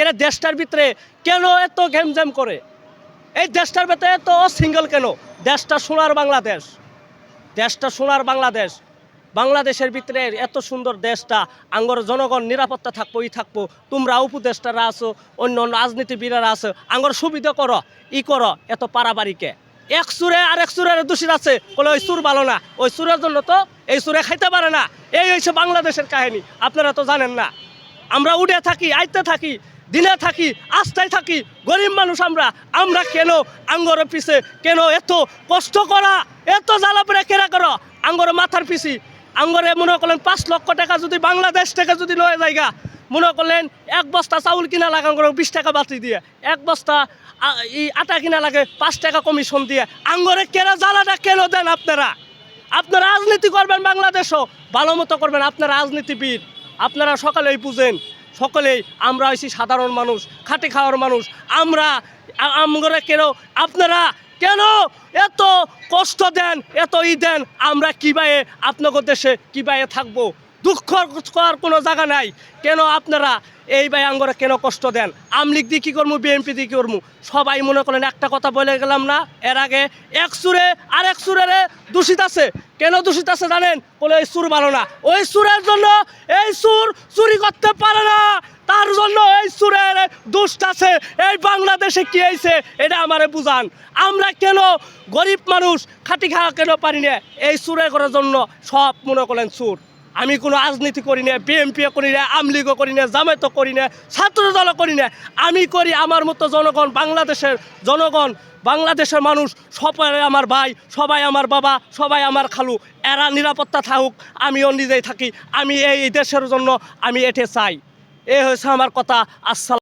কেন দেশটার ভিতরে কেন এত ঘেমঝেম করে? এই দেশটার ভিতরে এত সিঙ্গেল কেন? দেশটা সোনার বাংলাদেশ। দেশটা সোনার বাংলাদেশ। বাংলাদেশের ভিতরে এত সুন্দর দেশটা, আঙ্গর জনগণ নিরাপত্তা থাকব, ই থাকব, তোমরা উপদেষ্টারা আছো, অন্য অন্য রাজনীতিবিদেরা আছো, আঙ্গর সুবিধা করো, ই করো, এত পারাবারিকে এক সুরে আর এক সুরের দোষীর আছে, বলে ওই সুর ভালো না। ওই সুরের জন্য তো এই সুরে খাইতে পারে না। এই হচ্ছে বাংলাদেশের কাহিনী। আপনারা তো জানেন না। আমরা উঠে থাকি, আইতে থাকি দিনে থাকি, আস্থায় থাকি, গরিব মানুষ আমরা আমরা কেন আঙ্গরের পিছে, কেন এত কষ্ট করা, এত জ্বালা পড়ে কেনা করো? আঙ্গরের মাথার পিছি। আঙ্গরে মনে করলেন পাঁচ লক্ষ টাকা যদি বাংলাদেশ থেকে যদি লয়ে জায়গা মনে করলেন এক বস্তা চাউল কিনা লাগে আঙ্গরে বিশ টাকা বাতি দিয়ে, এক বস্তা ই আটা কিনা লাগে পাঁচ টাকা কমিশন দিয়ে। আঙ্গরে কেনা জ্বালাটা কেন দেন আপনারা? আপনারা রাজনীতি করবেন বাংলাদেশও, ভালো মতো করবেন। আপনারা রাজনীতিবিদ, আপনারা সকলেই বুঝেন সকলেই, আমরা হয়েছি সাধারণ মানুষ, খাটে খাওয়ার মানুষ। আমরা আমরা কেন, আপনারা কেন এত কষ্ট দেন, এত ই দেন? আমরা কীভাবে আপনাদের দেশে কীভাবে থাকব? দুঃখ করার কোনো জায়গা নাই। কেন আপনারা এই ভাই আঙ্গরে কেন কষ্ট দেন? আমলিগ দিয়ে কী করব বিএনপি দিয়ে কী করব সবাই মনে করেন একটা কথা বলে গেলাম না, এর আগে এক সুরে, আর এক সুরের দূষিত আছে। কেন দূষিত আছে জানেন? বলে ওই সুর ভালো না। ওই সুরের জন্য এই সুর চুরি করতে পারে না। তার জন্য এই সুরের দুষ্ট আছে। এই বাংলাদেশে কি হয়েছে এটা আমারে বুঝান। আমরা কেন গরিব মানুষ, খাটি খাওয়া কেন পারি না? এই সুরে করার জন্য সব মনে করেন সুর। আমি কোনো রাজনীতি করি না বিএনপি করি না আমলিগও করি না, জামায়াতও করি না, ছাত্র দলও করি না। আমি করি আমার মতো জনগণ, বাংলাদেশের জনগণ, বাংলাদেশের মানুষ, সবাই আমার ভাই, সবাই আমার বাবা, সবাই আমার খালু। এরা নিরাপত্তা থাকুক, আমিও নিজেই থাকি, আমি এই দেশের জন্য আমি এটে চাই। এ হয়েছে আমার কথা। আসসালাম